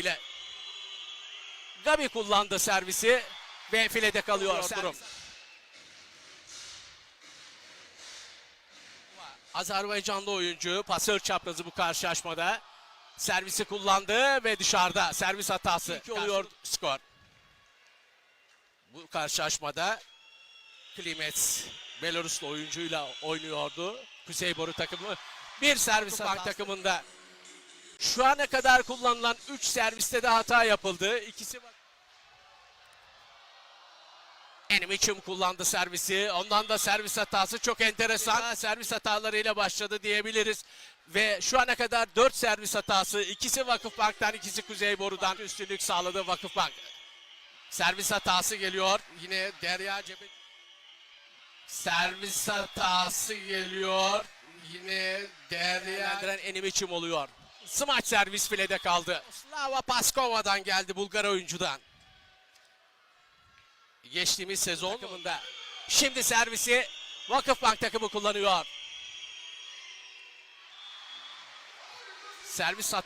ile Gabi kullandı servisi ve filede kalıyor Servis. durum. Azerbaycanlı oyuncu pasör çaprazı bu karşılaşmada. Servisi kullandı ve dışarıda servis hatası. 2 oluyor skor. Bu karşılaşmada Klimets Belaruslu oyuncuyla oynuyordu. Kuzey Boru takımı bir servis bank takımında şu ana kadar kullanılan 3 serviste de hata yapıldı. İkisi var. Benim için kullandı servisi. Ondan da servis hatası çok enteresan. Servis hatalarıyla başladı diyebiliriz. Ve şu ana kadar 4 servis hatası. ikisi Vakıfbank'tan, ikisi Kuzey Boru'dan üstünlük sağladı Vakıfbank. Servis hatası geliyor. Yine Derya Cebe. Servis hatası geliyor. Yine Derya. en biçim oluyor. Smaç servis filede kaldı. Slava Paskova'dan geldi Bulgar oyuncudan. Geçtiğimiz sezon takımında. Şimdi servisi Vakıfbank takımı kullanıyor. Servis hat